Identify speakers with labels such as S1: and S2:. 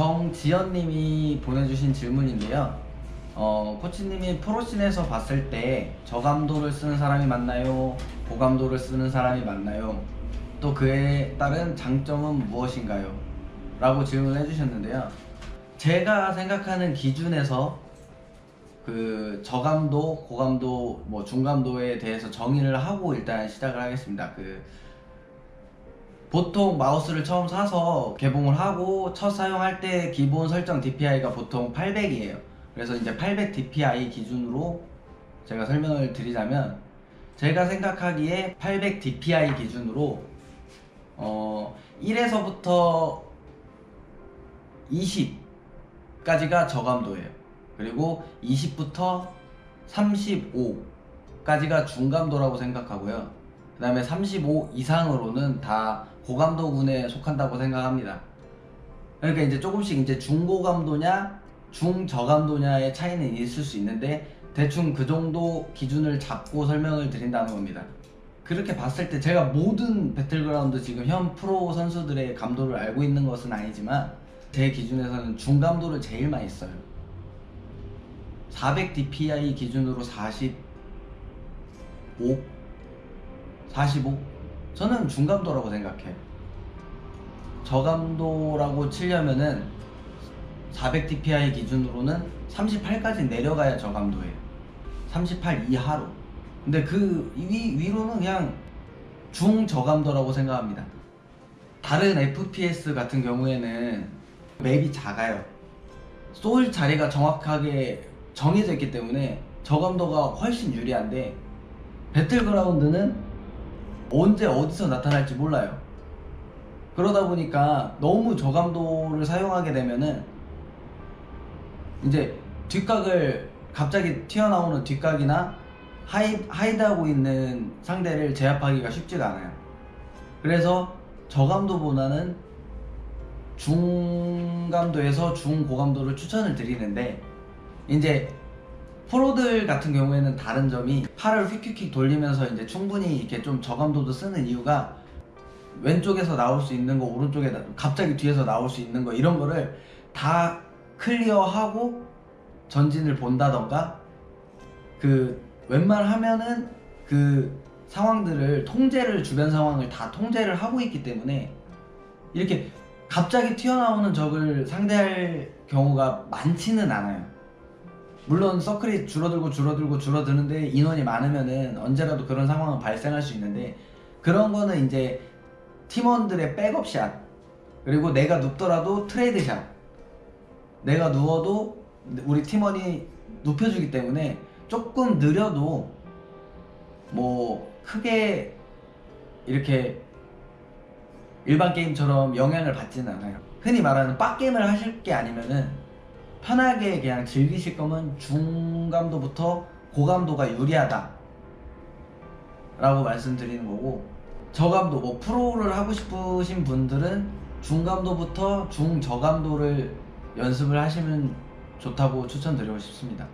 S1: 정지연님이 보내주신 질문인데요. 어, 코치님이 프로씬에서 봤을 때 저감도를 쓰는 사람이 맞나요? 고감도를 쓰는 사람이 맞나요? 또 그에 따른 장점은 무엇인가요? 라고 질문을 해주셨는데요. 제가 생각하는 기준에서 그 저감도, 고감도, 뭐 중감도에 대해서 정의를 하고 일단 시작을 하겠습니다. 그 보통 마우스를 처음 사서 개봉을 하고 첫 사용할 때 기본 설정 DPI가 보통 800이에요. 그래서 이제 800 DPI 기준으로 제가 설명을 드리자면 제가 생각하기에 800 DPI 기준으로 어 1에서부터 20까지가 저감도예요. 그리고 20부터 35까지가 중감도라고 생각하고요. 그 다음에 35 이상으로는 다 고감도군에 속한다고 생각합니다. 그러니까 이제 조금씩 이제 중고감도냐, 중저감도냐의 차이는 있을 수 있는데 대충 그 정도 기준을 잡고 설명을 드린다는 겁니다. 그렇게 봤을 때 제가 모든 배틀그라운드 지금 현 프로 선수들의 감도를 알고 있는 것은 아니지만 제 기준에서는 중감도를 제일 많이 써요. 400 DPI 기준으로 45, 45? 저는 중감도라고 생각해요. 저감도라고 치려면은 400 DPI 기준으로는 38까지 내려가야 저감도예요. 38 이하로. 근데 그 위, 위로는 그냥 중저감도라고 생각합니다. 다른 FPS 같은 경우에는 맵이 작아요. 쏠 자리가 정확하게 정해져 있기 때문에 저감도가 훨씬 유리한데 배틀그라운드는 언제 어디서 나타날지 몰라요. 그러다 보니까 너무 저감도를 사용하게 되면은 이제 뒷각을 갑자기 튀어나오는 뒷각이나 하이, 하이드하고 있는 상대를 제압하기가 쉽지가 않아요. 그래서 저감도보다는 중감도에서 중고감도를 추천을 드리는데 이제 프로들 같은 경우에는 다른 점이 팔을 휙휙휙 돌리면서 이제 충분히 이렇게 좀 저감도도 쓰는 이유가 왼쪽에서 나올 수 있는 거 오른쪽에 나- 갑자기 뒤에서 나올 수 있는 거 이런 거를 다 클리어하고 전진을 본다던가 그 웬만하면은 그 상황들을 통제를 주변 상황을 다 통제를 하고 있기 때문에 이렇게 갑자기 튀어나오는 적을 상대할 경우가 많지는 않아요. 물론 서클이 줄어들고 줄어들고 줄어드는데 인원이 많으면은 언제라도 그런 상황은 발생할 수 있는데 그런 거는 이제 팀원들의 백업샷 그리고 내가 눕더라도 트레이드샷 내가 누워도 우리 팀원이 눕혀주기 때문에 조금 느려도 뭐 크게 이렇게 일반 게임처럼 영향을 받지는 않아요. 흔히 말하는 빡게임을 하실 게 아니면은 편하게 그냥 즐기실 거면 중감도부터 고감도가 유리하다. 라고 말씀드리는 거고 저감도 뭐 프로를 하고 싶으신 분들은 중감도부터 중저감도를 연습을 하시면 좋다고 추천드리고 싶습니다.